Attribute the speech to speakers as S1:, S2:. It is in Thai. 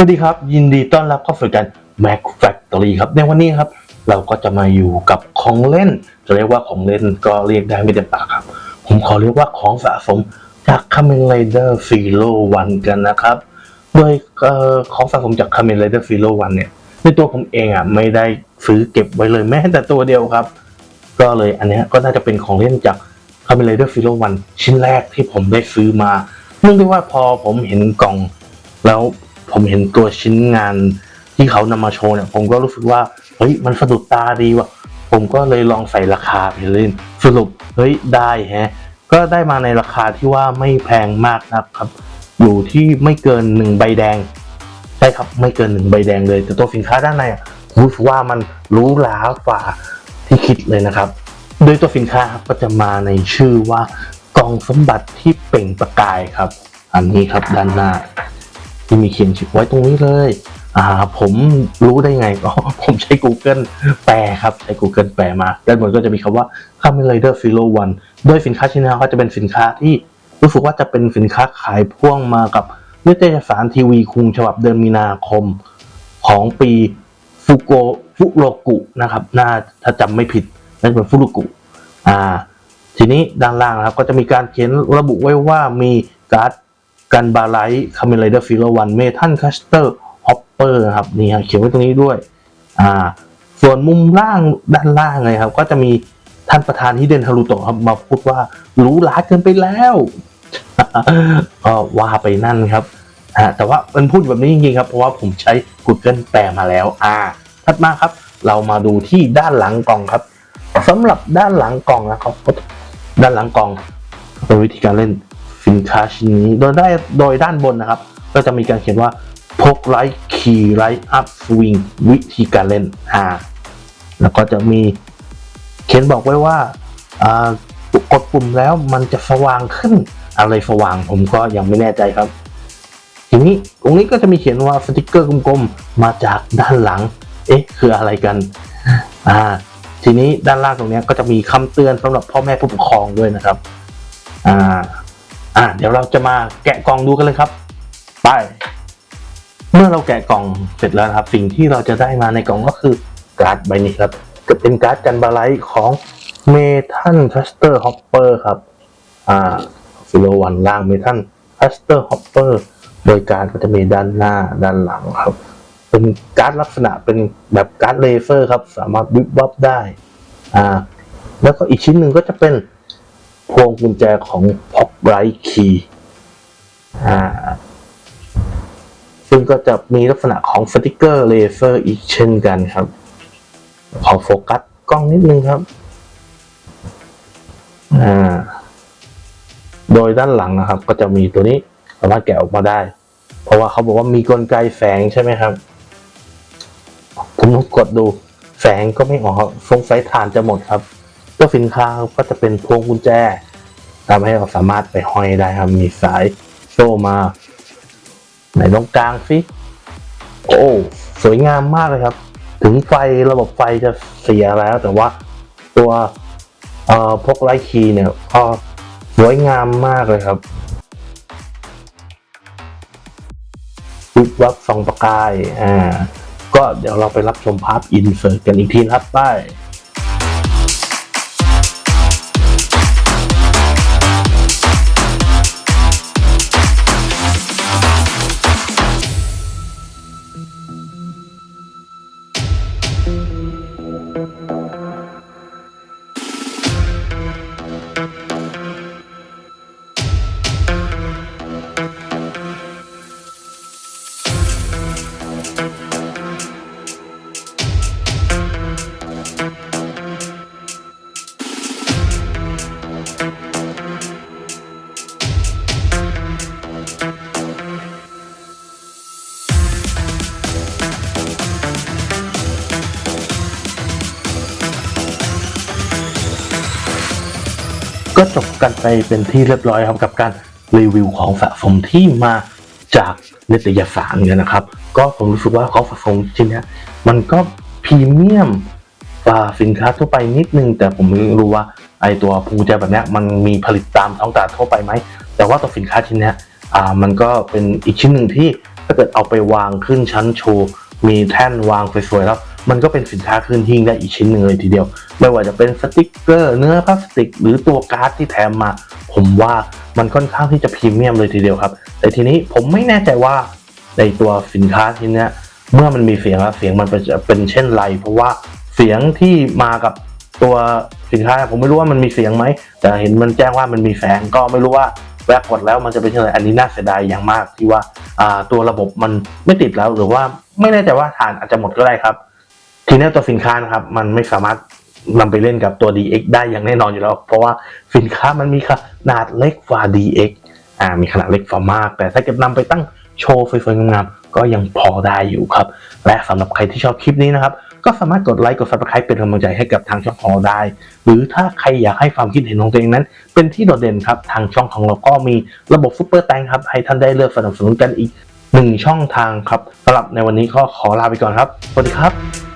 S1: สวัสดีครับ ยินดีต้อนรับเข้าสู่การ Mac Factory ครับ ในวันนี้ครับ เราก็จะมาอยู่กับของเล่น จะเรียกว่าของเล่นก็เรียกได้ไม่เต็มปากครับ ผมขอเรียกว่าของสะสมจาก Kamen Rider Zero One กันนะครับ โดยออของสะสมจาก Kamen Rider Zero One เนี่ย ในตัวผมเองอะไม่ได้ซื้อเก็บไว้เลยแม้แต่ตัวเดียวครับ ก็เลยอันนี้ก็น่าจะเป็นของเล่นจาก Kamen Rider Zero One ชิ้นแรกที่ผมได้ซื้อมาเนื่องด้วยว่าพอผมเห็นกล่องแล้ว ผมเห็นตัวชิ้นงานที่เขานำมาโชว์เนี่ยผมก็รู้สึกว่าเฮ้ยมันสะดุดตาดีว่ะผมก็เลยลองใส่ราคาไปเล่นสรุปเฮ้ยได้แฮะก็ได้มาในราคาที่ว่าไม่แพงมากนะครับ อยู่ที่ไม่เกินหนึ่งใบแดงใช่ครับไม่เกินหนึ่งใบแดงเลย แต่ตัวสินค้าด้านในอะรู้สึกว่ามันหรูหราฝ่าที่คิดเลยนะครับ โดยตัวสินค้าครับก็จะมาในชื่อว่ากองสมบัติที่เปล่งประกายครับ อันนี้ครับด้านหน้า ที่มีเขียนไว้ตรงนี้เลย อ่า ผมรู้ได้ไงก็ผมใช้ Google แปลครับ ใช้ Google แปลมา ด้านบนก็จะมีคำว่า Kamen Rider Zero One โดยสินค้าชิ้นนี้ก็จะเป็นสินค้าที่รู้สึกว่าจะเป็นสินค้าขายพ่วงมากับนิตยสารทีวีคุงฉบับเดือนมีนาคมของปีฟุโกฟุโรกุนะครับ น่าถ้าจำไม่ผิดนั่นเป็นฟุโรกุ อ่า ทีนี้ด้านล่างนะครับก็จะมีการเขียนระบุไว้ว่ามีการ์ด กันบาไลท์คาเมนไรเดอร์ฟิลวันเมทัลคัสเตอร์ฮอปเปอร์ครับนี่ครับเขียนไว้ตรงนี้ด้วยอ่าส่วนมุมล่างด้านล่างเลยครับ ก็จะมีท่านประธานฮิเดนฮารุโตะครับมาพูดว่าหรูหราเกินไปแล้วก็ว่าไปนั่นครับแต่ว่ามันพูดแบบนี้จริงๆครับ เพราะว่าผมใช้ Google แปลมาแล้วอ่าถัดมาครับ เรามาดูที่ด้านหลังกล่องครับสำหรับด้านหลังกล่องนะครับ ด้านหลังกล่องเป็นวิธีการเล่น สินค้าชิ้นนี้ โดยได้โดยด้านบนนะครับ ก็จะมีการเขียนว่าพกไลท์คีย์ไลท์อัพสวิงวิธีการเล่นอ่าแล้วก็จะมีเขียนบอกไว้ว่าอ่ากดปุ่มแล้วมันจะสว่างขึ้นอะไรสว่างผมก็ยังไม่แน่ใจครับ ทีนี้ตรงนี้ก็จะมีเขียนว่าสติกเกอร์กลมๆมาจากด้านหลัง เอ๊ะ คืออะไรกันอ่าทีนี้ด้านล่างตรงนี้ก็จะมีคำเตือนสำหรับพ่อแม่ผู้ปกครองด้วยนะครับอ่า อ่าเดี๋ยวเราจะมาแกะกล่องดูกันเลยครับ ไป เมื่อเราแกะกล่องเสร็จแล้วนะครับ สิ่งที่เราจะได้มาในกล่องก็คือการ์ดใบนี้ครับ จะเป็นการ์ดกันบาไลท์ของเมทัลทัสเตอร์ฮอปเปอร์ครับ อ่าฟิโลวันล่างเมทัลทัสเตอร์ฮอปเปอร์โดยการดก็จะมีด้านหน้าด้านหลังครับ เป็นการ์ดลักษณะเป็นแบบการ์ดเลเซอร์ครับ สามารถวิบวับได้ อ่า แล้วก็อีกชิ้นหนึ่งก็จะเป็น พวงกุญแจของพ็อกไรคีอ่าซึ่งก็จะมีลักษณะของสติกเกอร์เลเซอร์อีกเช่นกันครับ ขอโฟกัสกล้องนิดนึงครับอ่าโดยด้านหลังนะครับ ก็จะมีตัวนี้สามารถแกะออกมาได้ เพราะว่าเขาบอกว่ามีกลไกแฝงใช่ไหมครับ ผมกดดูแสงก็ไม่ออกครับสงสัยฐานจะหมดครับ ตัวสินค้าก็จะเป็นพวงกุญแจทำให้เราสามารถไปห้อยได้ครับมีสายโซ่มาไหนตรงกลางสิโอ้สวยงามมากเลยครับ ถึงไฟระบบไฟจะเสียแล้ว แต่ว่าตัวเอ่อพกไลท์คีเนี่ยก็สวยงามมากเลยครับวิบวับสองประกายอ่าก็เดี๋ยวเราไปรับชมภาพอินเสิร์ตกันอีกทีครับไป ก็จบกันไปเป็นที่เรียบร้อยครับกับการรีวิวของสะสมที่มาจากนิตยสารเนี่ยนะครับ ก็ผมรู้สึกว่าของสะสมชิ้นนี้มันก็พรีเมียมกว่าสินค้าทั่วไปนิดนึง แต่ผมไม่รู้ว่าไอตัวพวงกุญแจแบบนี้มันมีผลิตตามท้องตลาดทั่วไปไหม แต่ว่าตัวสินค้าชิ้นนี้อ่ามันก็เป็นอีกชิ้นหนึ่งที่ถ้าเกิดเอาไปวางขึ้นชั้นโชว์มีแท่นวางสวยๆแล้ว มันก็เป็นสินค้าขึ้นหิ้งได้อีกชิ้นหนึ่งเลยทีเดียว ไม่ว่าจะเป็นสติกเกอร์เนื้อพลาสติก หรือตัวการ์ดที่แถมมา ผมว่ามันค่อนข้างที่จะพรีเมียมเลยทีเดียวครับ แต่ทีนี้ผมไม่แน่ใจว่าในตัวสินค้าชิ้นนี้เมื่อมันมีเสียงแล้วเสียงมันเป็นจะเป็นเช่นไร เพราะว่าเสียงที่มากับตัวสินค้าผมไม่รู้ว่ามันมีเสียงไหม แต่เห็นมันแจ้งว่ามันมีแสงก็ไม่รู้ว่าแวะกดแล้วมันจะเป็นเช่นไรอันนี้น่าเสียดายอย่างมากที่ว่าตัวระบบมันไม่ติดแล้วหรือว่าไม่แน่ใจว่าฐานอาจจะหมดก็ได้ครับ ทีนี้ตัวสินค้านะครับ มันไม่สามารถนำไปเล่นกับตัว DX ได้อย่างแน่นอนอยู่แล้ว เพราะว่าสินค้ามันมีขนาดเล็กกว่า DX อ่ามีขนาดเล็กกว่ามาก แต่ถ้าเกิดนำไปตั้งโชว์สวยๆงามๆก็ยังพอได้อยู่ครับ และสำหรับใครที่ชอบคลิปนี้นะครับ ก็สามารถกดไลค์กด subscribe เป็นกำลังใจให้กับทางช่องของเราได้ หรือถ้าใครอยากให้ความคิดเห็นของตัวเองนั้น เป็นที่โดดเด่นครับทางช่องของเราก็มีระบบซุปเปอร์แตงครับให้ท่านได้เลือกสนับสนุนกันอีกหนึ่งช่องทางครับสำหรับในวันนี้ก็ขอลาไปก่อนครับสวัสดีครับ